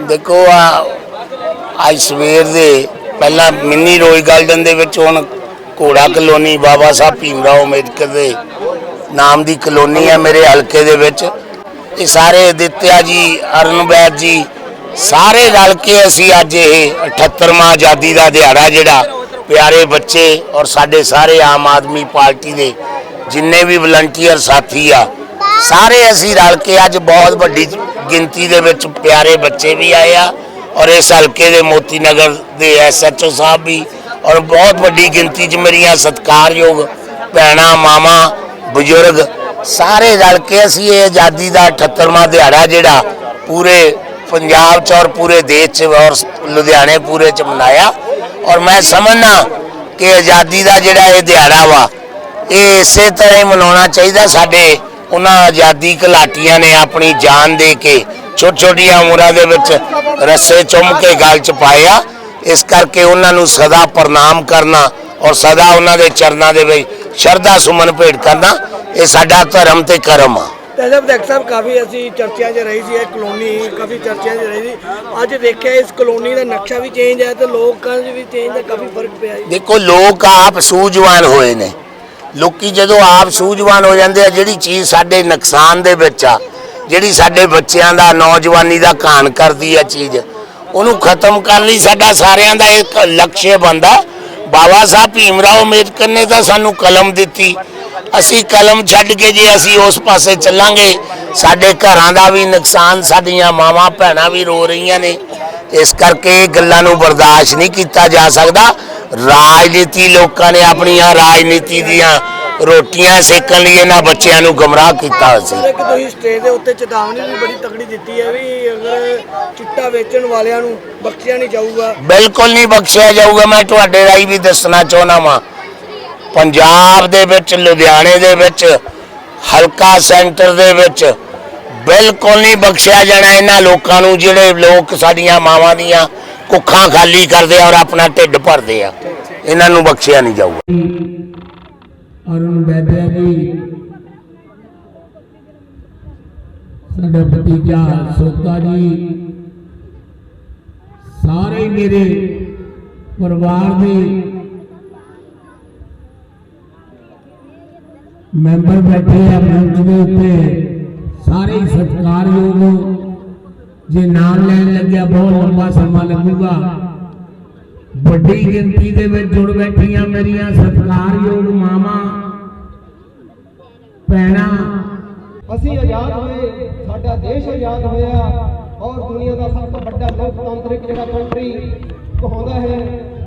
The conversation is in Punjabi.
ਦੇਖੋ ਆ, ਅੱਜ ਸਵੇਰ ਦੇ ਪਹਿਲਾਂ ਮਿੰਨੀ ਰੋਜ਼ ਗਾਰਡਨ ਦੇ ਵਿੱਚ ਹੁਣ ਘੋੜਾ ਕਲੋਨੀ ਬਾਬਾ ਸਾਹਿਬ ਭੀਮਰਾਓ ਅੰਬੇਦਕਰ ਦੇ ਨਾਮ ਦੀ ਕਲੋਨੀ ਹੈ ਮੇਰੇ ਹਲਕੇ ਦੇ ਵਿੱਚ। ਇਹ ਸਾਰੇ ਦਿੱਤਿਆ ਜੀ ਅਰਨਵੈਦ ਜੀ, ਸਾਰੇ ਰਲ ਕੇ ਅਸੀਂ ਅੱਜ ਇਹ 78ਵਾਂ ਆਜ਼ਾਦੀ ਦਾ ਦਿਹਾੜਾ ਜਿਹੜਾ ਪਿਆਰੇ ਬੱਚੇ ਔਰ ਸਾਡੇ ਸਾਰੇ ਆਮ ਆਦਮੀ ਪਾਰਟੀ ਦੇ ਜਿੰਨੇ ਵੀ ਵਲੰਟੀਅਰ ਸਾਥੀ ਆ, ਸਾਰੇ ਅਸੀਂ ਰਲ ਕੇ ਅੱਜ ਬਹੁਤ ਵੱਡੀ ਗਿਣਤੀ ਦੇ ਵਿੱਚ ਪਿਆਰੇ ਬੱਚੇ ਵੀ ਆਏ ਆ ਔਰ ਇਸ ਹਲਕੇ ਦੇ ਮੋਤੀ ਨਗਰ ਦੇ ਐਸਐਚਓ ਸਾਹਿਬ ਵੀ ਔਰ ਬਹੁਤ ਵੱਡੀ ਗਿਣਤੀ 'ਚ ਮੇਰੀਆਂ ਸਤਿਕਾਰਯੋਗ ਭੈਣਾਂ, ਮਾਵਾਂ, ਬਜ਼ੁਰਗ ਸਾਰੇ ਰਲ ਕੇ ਅਸੀਂ ਇਹ ਆਜ਼ਾਦੀ ਦਾ 78ਵਾਂ ਦਿਹਾੜਾ ਜਿਹੜਾ ਪੂਰੇ ਪੰਜਾਬ 'ਚ ਔਰ ਪੂਰੇ ਦੇਸ਼ 'ਚ ਔਰ ਲੁਧਿਆਣੇ ਪੂਰੇ 'ਚ ਮਨਾਇਆ ਔਰ ਮੈਂ ਸਮਝਣਾ ਕਿ ਆਜ਼ਾਦੀ ਦਾ ਜਿਹੜਾ ਇਹ ਦਿਹਾੜਾ ਵਾ, ਇਹ ਇਸੇ ਤਰ੍ਹਾਂ ਹੀ ਮਨਾਉਣਾ ਚਾਹੀਦਾ ਸਾਡੇ ਉਹਨਾਂ ਆਜ਼ਾਦੀ ਘਲਾਟੀਆਂ ਨੇ ਆਪਣੀ ਜਾਨ ਦੇ ਕੇ ਛੋਟੀ ਛੋਟੀਆਂ ਉਮਰਾਂ ਦੇ ਵਿੱਚ ਰੱਸੇ ਚੁੰਮ ਕੇ ਗਲ ਚ ਪਾਇਆ ਇਸ ਕਰਕੇ ਉਹਨਾਂ ਨੂੰ ਸਦਾ ਪ੍ਰਣਾਮ ਕਰਨਾ ਔਰ ਸਦਾ ਉਹਨਾਂ ਦੇ ਚਰਨਾਂ ਦੇ ਵਿੱਚ ਸ਼ਰਧਾ ਸੁਮਨ ਭੇਟ ਕਰਨਾ ਇਹ ਸਾਡਾ ਧਰਮ ਤੇ ਕਰਮ ਆ। ਤੇਜਬ ਦੇਖ ਸਾਹਿਬ ਕਾਫੀ ਅਸੀਂ ਚਰਚਿਆਂ 'ਚ ਰਹੀ ਸੀ ਇਹ ਕਲੋਨੀ ਕਾਫੀ ਚਰਚਿਆਂ 'ਚ ਰਹੀ ਸੀ। ਅੱਜ ਦੇਖਿਆ ਇਸ ਕਲੋਨੀ ਦਾ ਨਕਸ਼ਾ ਵੀ ਚੇਂਜ ਹੈ ਤੇ ਲੋਕਾਂ 'ਚ ਵੀ ਚੇਂਜ ਦਾ ਕਾਫੀ ਫ਼ਰਕ ਪਿਆ ਜੀ। ਦੇਖੋ ਲੋਕ ਆਪ ਸੂਝਵਾਨ ਹੋਏ ਨੇ। ਲੋਕੀ ਜਦੋਂ ਆਪ ਸੂਝਵਾਨ ਹੋ ਜਾਂਦੇ ਆ, ਜਿਹੜੀ ਚੀਜ਼ ਸਾਡੇ ਨੁਕਸਾਨ ਦੇ ਵਿੱਚ ਆ, ਜਿਹੜੀ ਸਾਡੇ ਬੱਚਿਆਂ ਦਾ, ਨੌਜਵਾਨੀ ਦਾ ਘਾਣ ਕਰਦੀ ਆ ਚੀਜ਼, ਉਹਨੂੰ ਖਤਮ ਕਰਨ ਲਈ ਸਾਡਾ ਸਾਰਿਆਂ ਦਾ ਇੱਕ ਲਕਸ਼ ਬੰਦਾ ਬਾਬਾ ਸਾਹਿਬ ਭੀਮ ਰਾਓ ਅੰਬੇਦਕਰ ਨੇ ਤਾਂ ਸਾਨੂੰ ਕਲਮ ਦਿੱਤੀ। ਅਸੀਂ ਕਲਮ ਛੱਡ ਕੇ ਜੇ ਅਸੀਂ ਉਸ ਪਾਸੇ ਚੱਲਾਂਗੇ, ਸਾਡੇ ਘਰਾਂ ਦਾ ਵੀ ਨੁਕਸਾਨ, ਸਾਡੀਆਂ ਮਾਵਾਂ ਭੈਣਾਂ ਵੀ ਰੋ ਰਹੀਆਂ ਨੇ। ਇਸ ਕਰਕੇ ਇਹ ਗੱਲਾਂ ਨੂੰ ਬਰਦਾਸ਼ਤ ਨਹੀਂ ਕੀਤਾ ਜਾ ਸਕਦਾ। ਰਾਜਨੀਤੀ ਲੋਕਾਂ ਨੇ ਆਪਣੀਆਂ ਰਾਜਨੀਤੀ ਦੀਆਂ ਰੋਟੀਆਂ ਸੇਕਣ ਲਈ ਇਹਨਾਂ ਬੱਚਿਆਂ ਨੂੰ ਗਮਰਾਹ ਕੀਤਾ ਸੀ। ਇੱਕ ਤੁਸੀਂ ਸਟੇਜ ਦੇ ਉੱਤੇ ਚੇਤਾਵਨੀ ਵੀ ਬੜੀ ਤਕੜੀ ਦਿੱਤੀ ਹੈ ਵੀ ਅਗਰ ਚਿੱਟਾ ਵੇਚਣ ਵਾਲਿਆਂ ਨੂੰ ਬਖਸ਼ਿਆ ਨਹੀਂ ਜਾਊਗਾ। ਬਿਲਕੁਲ ਨਹੀਂ ਬਖਸ਼ਿਆ ਜਾਊਗਾ ਮੈਂ ਤੁਹਾਡੇ ਰਾਹੀਂ ਵੀ ਦੱਸਣਾ ਚਾਹੁੰਦਾ ਵਾਂ। ਪੰਜਾਬ ਦੇ ਵਿੱਚ ਲੁਧਿਆਣੇ ਦੇ ਵਿੱਚ ਹਲਕਾ ਸੈਂਟਰ ਦੇ ਵਿੱਚ ਬਿਲਕੁਲ ਨਹੀਂ ਬਖਸ਼ਿਆ ਜਾਣਾ ਇਹਨਾਂ ਲੋਕਾਂ ਨੂੰ ਜਿਹੜੇ ਲੋਕ ਸਾਡੀਆਂ ਮਾਵਾਂ ਦੀਆਂ ਕੁੱਖਾਂ ਖਾਲੀ ਕਰਦੇ ਆ ਔਰ ਆਪਣਾ ਢਿੱਡ ਭਰਦੇ ਆ। ਇਹਨਾਂ ਨੂੰ ਬਖਸ਼ਿਆ ਨਹੀਂ ਜਾਊਗਾ। ਅਰੁਣ ਵੈਦਿਆ ਜੀ ਸਾਡਾ ਭਤੀਜਾ ਸੋਤਾ ਜੀ, ਸਾਰੇ ਮੇਰੇ ਪਰਿਵਾਰ ਦੇ ਮੈਂਬਰ ਬੈਠੇ ਆ ਮੰਚ ਦੇ ਉੱਤੇ ਸਾਰੇ ਸਤਿਕਾਰਯੋਗ ਜੇ ਨਾਮ ਲੈਣ ਲੱਗਿਆ ਬਹੁਤ ਲੰਬਾ ਸਮਾਂ ਲੱਗੂਗਾ ਵੱਡੀ ਗਿਣਤੀ ਦੇ ਵਿੱਚ ਜੁੜ ਬੈਠੀਆਂ ਮੇਰੀਆਂ ਸਤਿਕਾਰਯੋਗ ਮਾਵਾਂ ਭੈਣਾਂ ਅਸੀਂ ਆਜ਼ਾਦ ਹੋਏ ਸਾਡਾ ਦੇਸ਼ ਆਜ਼ਾਦ ਹੋਇਆ ਔਰ ਦੁਨੀਆ ਦਾ ਸਭ ਤੋਂ ਵੱਡਾ ਲੋਕਤੰਤਰਿਕ ਜਿਹੜਾ ਕੰਟਰੀ ਕਹਾਉਂਦਾ ਹੈ